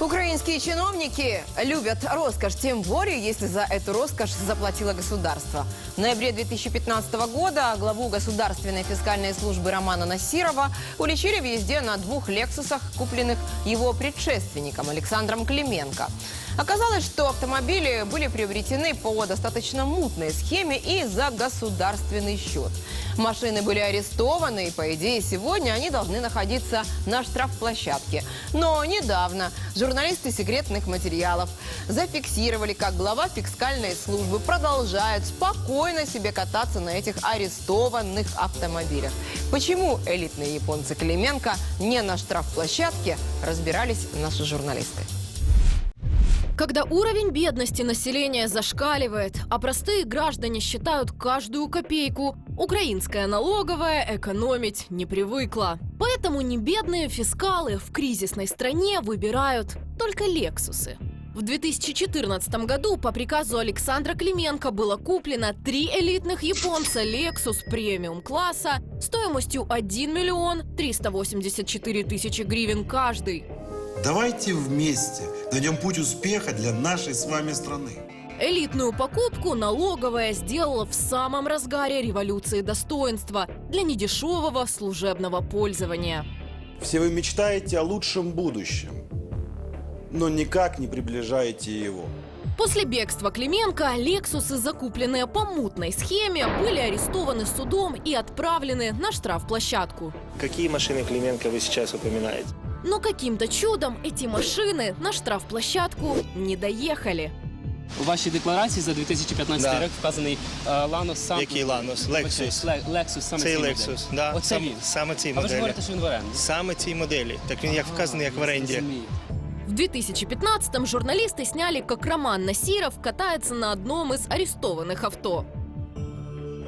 Украинские чиновники любят роскошь, тем более, если за эту роскошь заплатило государство. В ноябре 2015 года главу Государственной фискальной службы Романа Насирова уличили в езде на двух «Лексусах», купленных его предшественником Александром Клименко. Оказалось, что автомобили были приобретены по достаточно мутной схеме и за государственный счет. Машины были арестованы, и, по идее, сегодня они должны находиться на штрафплощадке. Но недавно журналисты секретных материалов зафиксировали, как глава фискальной службы продолжает спокойно себе кататься на этих арестованных автомобилях. Почему элитные японцы Клименко не на штрафплощадке, разбирались наши журналисты. Когда уровень бедности населения зашкаливает, а простые граждане считают каждую копейку, украинская налоговая экономить не привыкла. Поэтому небедные фискалы в кризисной стране выбирают только «Лексусы». В 2014 году по приказу Александра Клименко было куплено три элитных японца Lexus премиум класса стоимостью 1 миллион 384 тысячи гривен каждый. Давайте вместе найдем путь успеха для нашей с вами страны. Элитную покупку налоговая сделала в самом разгаре революции достоинства для недешевого служебного пользования. Все вы мечтаете о лучшем будущем, но никак не приближаете его. После бегства Клименко «Лексусы», закупленные по мутной схеме, были арестованы судом и отправлены на штрафплощадку. Какие машины Клименко вы сейчас упоминаете? Но каким-то чудом эти машины на штрафплощадку не доехали. У вашій декларації за 2015 Да. рік вказаний е, Lano сам. Який Lanos? Lexus. Ле- Lexus, саме Цей цей Lexus, модель. да, Оце сам- він. саме ці А ви ж моделі. говорите, що він в оренді. Саме ці моделі. Так він як вказаний, як в оренді. Розумію. В 2015-м журналисты сняли, как Роман Насиров катается на одном из арестованных авто.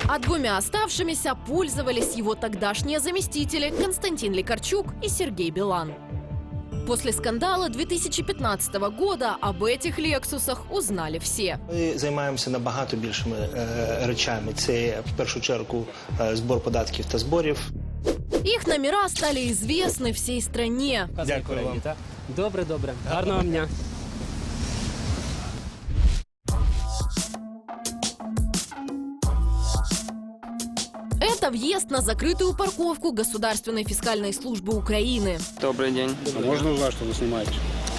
А двумя оставшимися пользовались его тогдашние заместители Константин Лекарчук и Сергей Билан. После скандала 2015 года об этих «Лексусах» узнали все. Ми займаємося набагато більшими е, речами. Це в першу чергу е, збор податків та зборів. Их номера стали известны всей стране. Вказаний Дякую в оренді, вам. так? Добре, добре. Гарного вам дня. Это въезд на закрытую парковку Государственной фискальной службы Украины. Добрый день. А можно узнать, что вы снимаете?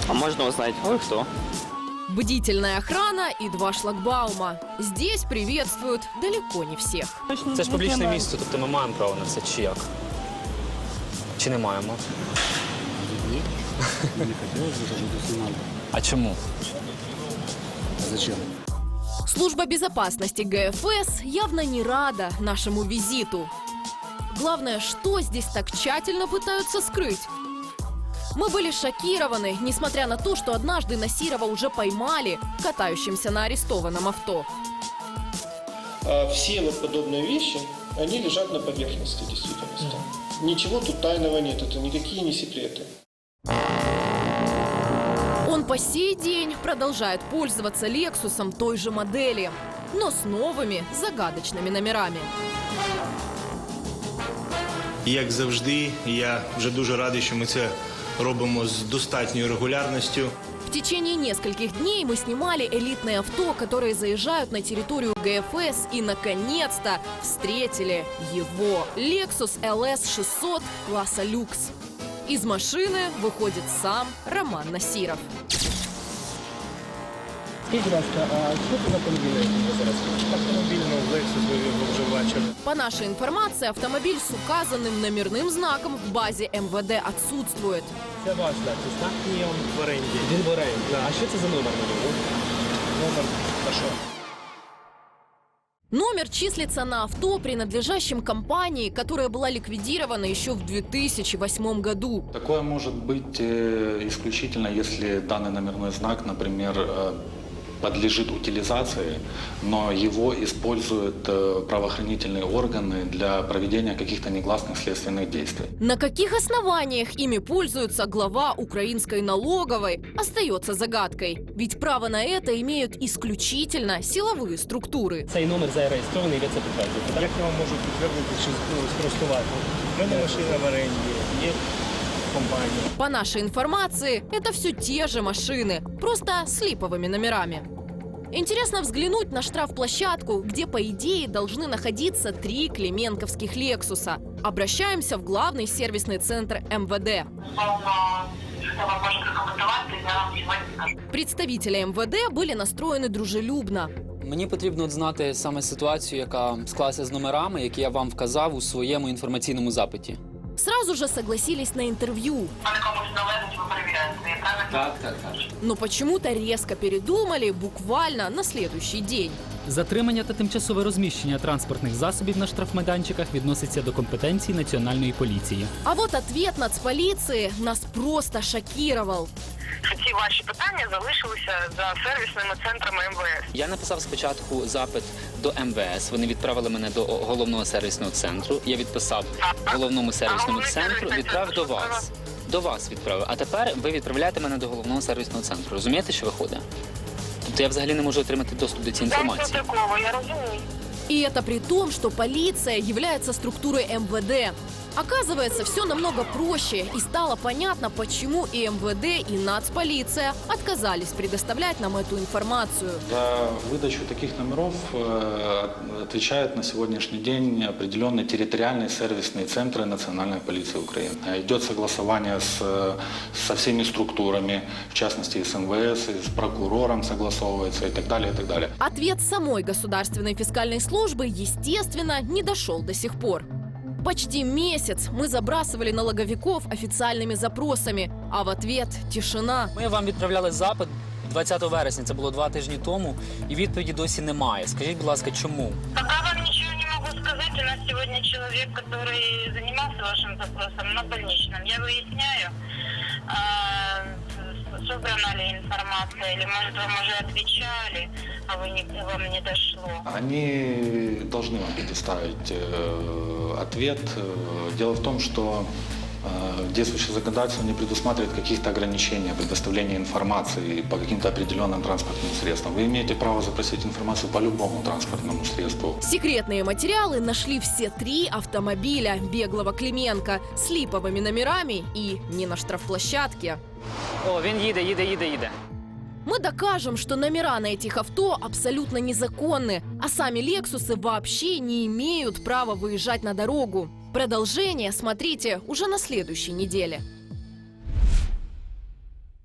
А можно узнать, вы кто? Бдительная охрана и два шлагбаума. Здесь приветствуют далеко не всех. Це ж публічне місце, тобто ми маємо право на це, чи як? Чи не маємо? Не хотелось бы, чтобы это снимали. А чому? А зачем? Служба безопасности ГФС явно не рада нашему визиту. Главное, что здесь так тщательно пытаются скрыть? Мы были шокированы, несмотря на то, что однажды Насирова уже поймали катающимся на арестованном авто. А все вот подобные вещи, они лежат на поверхности действительности. Ничего тут тайного нет, это никакие не секреты. По сей день продолжает пользоваться Лексусом той же модели, но с новыми загадочными номерами. Як завжди, я вже дуже радий, що ми це робимо з достатньою регулярністю. В течение нескольких дней мы снимали элитные авто, которые заезжают на территорию ГФС и, наконец-то, встретили его. Lexus LS 600 класса люкс. Из машины выходит сам Роман Насиров. Скажите, пожалуйста, а что это за автомобиль зараз? Автомобіль ну, Lexus, ви його вже бачили. По нашей информации, автомобиль с указанным номерным знаком в базе МВД отсутствует. Це ваш Lexus, так? Ні, він в оренді. Він в оренді. А що це за номер? Номер, хорошо. Номер числится на авто, принадлежащем компании, которая была ликвидирована еще в 2008 году. Такое может быть э, исключительно, если данный номерной знак, например, э, подлежит утилизации, но его используют э, правоохранительные органы для проведения каких-то негласных следственных действий. На каких основаниях ими пользуется глава украинской налоговой, остается загадкой. Ведь право на это имеют исключительно силовые структуры. Цей номер зареєстрований, ви це підтверджуєте. Як я вам можу підтвердити чи ну, спростувати? У мене машина в оренді, є компанії. По нашей информации, это все те же машины, просто с липовыми номерами. Интересно взглянуть на штрафплощадку, где, по идее, должны находиться три клименковских «Лексуса». Обращаемся в главный сервисный центр МВД. Представители МВД были настроены дружелюбно. Мені потрібно от знати саме ситуацію, яка склалася з номерами, які я вам вказав у своєму інформаційному запиті. Сразу же согласились на интервью, Так, так, так. но почему-то резко передумали буквально на следующий день. Затримання та тимчасове розміщення транспортних засобів на штрафмайданчиках відноситься до компетенції національної поліції. А вот ответ нацполиции нас просто шокировал. Ці ваші питання залишилися за сервісними центрами МВС. Я написав спочатку запит до МВС. Вони відправили мене до головного сервісного центру. Я відписав головному сервісному центру, центр до вас. До вас відправив. А тепер ви відправляєте мене до головного сервісного центру. Розумієте, що виходить? Тобто я взагалі не можу отримати доступ до цієї інформації. такого, я розумію. И это при том, что полиция является структурой МВД. Оказывается, все намного проще, и стало понятно, почему и МВД, и нацполиция отказались предоставлять нам эту информацию. За выдачу таких номеров э, отвечают на сегодняшний день определенные территориальные сервисные центры Национальной полиции Украины. Идет согласование с, со всеми структурами, в частности и с МВС, и с прокурором согласовывается и так далее, и так далее. Ответ самой государственной фискальной службы, естественно, не дошел до сих пор. Почти месяц мы забрасывали налоговиков официальными запросами, а в ответ тишина. Ми вам відправляли запит 20 вересня, це було два тижні тому, і відповіді досі немає. Скажіть, будь ласка, чому? Пока вам ничего не могу сказать. У нас сегодня человек, который занимался вашим запросом на больничном. Я выясняю, а, с- собрана ли информация, или, может, вам уже отвечали, а вы не, вам не дошло. Они должны вам предоставить э, ответ. Э, Дело в том, что действующее законодательство не предусматривает каких-то ограничений предоставления информации по каким-то определенным транспортным средствам. Вы имеете право запросить информацию по любому транспортному средству. Секретные материалы нашли все три автомобиля беглого Клименко с липовыми номерами и не на штрафплощадке. О, він їде, їде, їде, їде. Мы докажем, что номера на этих авто абсолютно незаконны, а сами «Лексусы» вообще не имеют права выезжать на дорогу. Продолжение смотрите уже на следующей неделе.